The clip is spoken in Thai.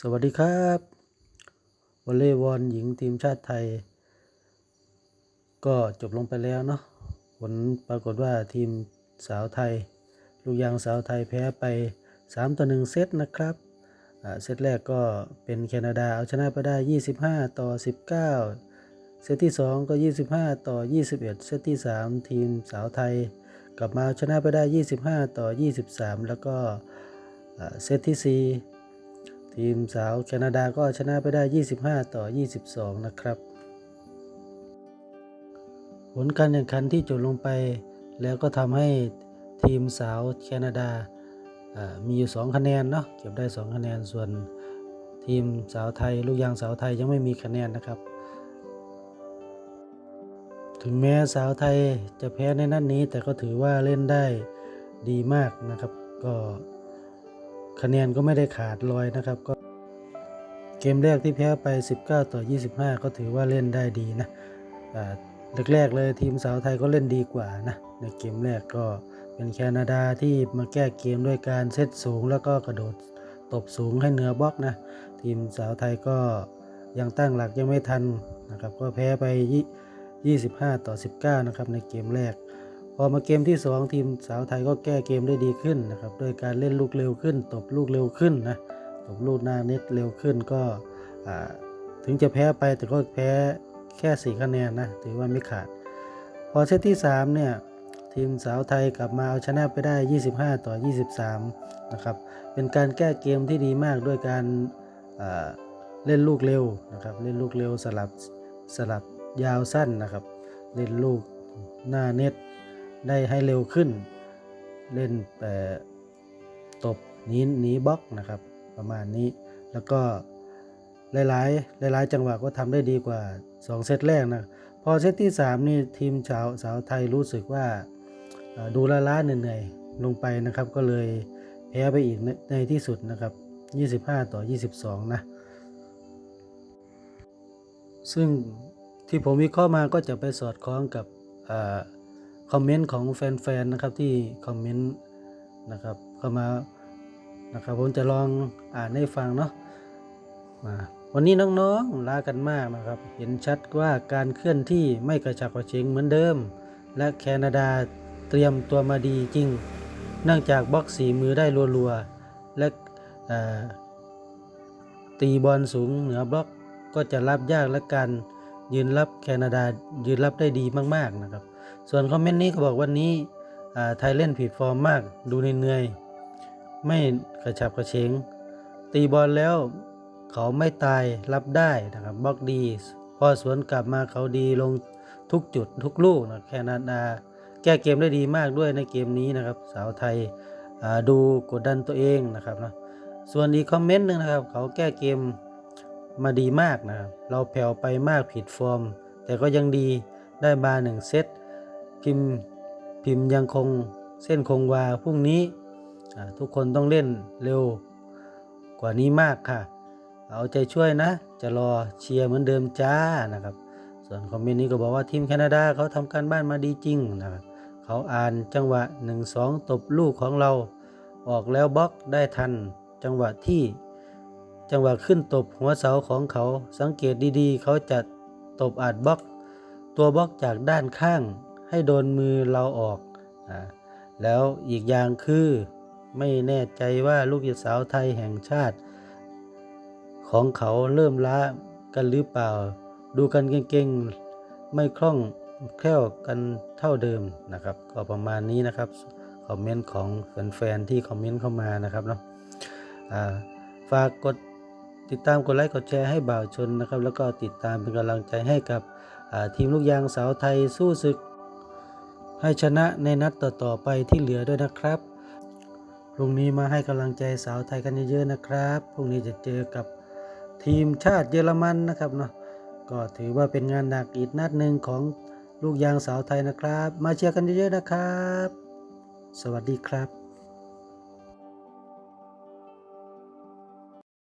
สวัสดีครับวอลเลย์บอลหญิงทีมชาติไทย ก็จบลงไปแล้วเนาะผลปรากฏว่าทีมสาวไทย ลูกยางสาวไทยแพ้ไป 3 ต่อ 1 เซตนะครับเซตแรกก็เป็นแคนาดาเอาชนะไปได้ 25 ต่อ 19 เซตที่ 2 ก็ 25 ต่อ 21 เซตที่ 3 ทีมสาวไทย กลับมาเอาชนะไปได้ 25 ต่อ 23 แล้วก็เซตที่ 4 ทีมสาวแคนาดาก็ชนะไปได้ 25 ต่อ 22 นะครับ ผลการแข่งขันที่จบลงไป แล้วก็ทำให้ทีมสาวแคนาดามีอยู่ 2 คะแนนเนาะเก็บได้ 2 คะแนนส่วนทีมสาวไทย ลูกยางสาวไทยยังไม่มีคะแนนนะครับ ถึงแม้สาวไทยจะแพ้ในนัดนนี้ แต่ก็ถือว่าเล่นได้ดีมากนะครับ ก็ คะแนนก็ไม่ได้ขาดลอยนะครับก็เกมแรกที่แพ้ไป 19 ต่อ 25 ก็ถือว่าเล่นได้ดีนะแรกๆเลยทีมสาวไทยก็เล่นดีกว่านะในเกมแรกก็เป็นแคนาดาที่มาแก้เกมด้วยการเซตสูงแล้วก็กระโดดตบสูงให้เหนือบล็อกนะทีมสาวไทยก็ยังตั้งหลักยังไม่ทันนะครับก็แพ้ไป 25 ต่อ 19 นะครับในเกมแรก พอมาเกมที่ 2 ทีมสาวไทยก็แก้เกมได้ดีขึ้นนะครับด้วยการเล่นลูกเร็วขึ้น ตบลูกเร็วขึ้นนะตบลูกหน้าเน็ตเร็วขึ้นก็ถึงจะแพ้ไปแต่ก็แพ้แค่4คะแนนนะถือว่าไม่ขาด พอเซตที่3เนี่ยทีมสาวไทยกลับมาเอาชนะไปได้ 25 ต่อ 23 นะครับเป็นการแก้เกมที่ดีมากด้วยการเล่นลูกเร็วนะครับเล่นลูกเร็วสลับสลับยาวสั้นนะครับ เล่นลูกหน้าเน็ต ได้ให้เร็วขึ้น เล่นตบหนีหนีบล็อกนะครับ ประมาณนี้แล้วก็หลายๆ หลาย ๆ จังหวะก็ทำได้ดีกว่า 2 เซตแรกนะพอเซตที่ 3 นี่ทีมชาวสาวไทยรู้สึกว่าดูล้าล้าๆเหนื่อยๆลงไปนะครับ ก็เลยแพ้ไปอีกในในที่สุดนะครับ 25 ต่อ 22 นะ ซึ่งที่ผมวิเคราะห์มาก็จะไปสอดคล้องกับ คอมเมนต์ของแฟนๆนะครับที่คอมเมนต์นะครับเข้ามานะครับผมจะลองอ่านให้ฟังเนาะมาวันนี้น้องๆลากันมากนะครับ เห็นชัดว่าการเคลื่อนที่ไม่กระฉับกระเฉงเหมือนเดิม และแคนาดาเตรียมตัวมาดีจริง เนื่องจากบล็อกสีมือได้รัวๆและตีบอลสูงเหนือบล็อกก็จะรับยากและการยืนรับแคนาดายืนรับได้ดีมากๆนะครับ ส่วนคอมเมนต์นี้ก็บอกวันนี้ไทยเล่นผิดฟอร์มมาก ดูเหนื่อยๆไม่กระฉับกระเฉง ตีบอลแล้วเขาไม่ตายรับได้นะครับบล็อกดี พอสวนกลับมาเขาดีลงทุกจุดทุกลูกนะแคนาดาแก้เกมได้ดีมากด้วยในเกมนี้นะครับ สาวไทยดูกดดันตัวเองนะครับนะส่วนอีกคอมเมนต์หนึ่งนะครับ เขาแก้เกมมาดีมากนะครับ เราแผ่วไปมากผิดฟอร์ม แต่ก็ยังดีได้มาหนึ่งเซต พิมพ์พิมพ์ยังคงเส้นคงวาพรุ่งนี้ทุกคนต้องเล่นเร็วกว่านี้มากค่ะ เอาใจช่วยนะ จะรอเชียร์เหมือนเดิมจ้านะครับ ส่วนคอมเมนต์นี้ก็บอกว่าทีมแคนาดาเขาทำการบ้านมาดีจริงนะครับเขาอ่านจังหวะ 1-2 ตบลูกของเรา ออกแล้วบล็อกได้ทันจังหวะที่จังหวะขึ้นตบหัวเสาของเขาสังเกตดีๆ เขาจะตบอัดบล็อก ตัวบล็อกจากด้านข้าง ให้โดนมือเราออกอแล้วอีกอย่างคือไม่แน่ใจว่าลูกสาวไทยแห่งชาติ ของเขาเริ่มล้ากันหรือเปล่า ดูกันเก่งๆ ไม่คล่องแคล่วกันเท่าเดิมนะครับ ก็ประมาณนี้นะครับคอมเมนต์ของแฟนๆที่คอมเมนต์เข้ามานะครับเนาะอ่าฝากกดติดตามกดไลค์กดแชร์ให้บ่าวชนนะครับ แล้วก็ติดตามเป็นกำลังใจให้กับทีมลูกยางสาวไทยสู้ศึก ให้ชนะในนัดต่อๆไปที่เหลือด้วยนะครับพรุ่งนี้มาให้กำลังใจสาวไทยกันเยอะๆนะครับพรุ่งนี้จะเจอกับทีมชาติเยอรมันนะครับเนาะก็ถือว่าเป็นงานหนักอีกนัดหนึ่งของลูกยางสาวไทยนะครับ มาเชียร์กันเยอะๆนะครับ สวัสดีครับ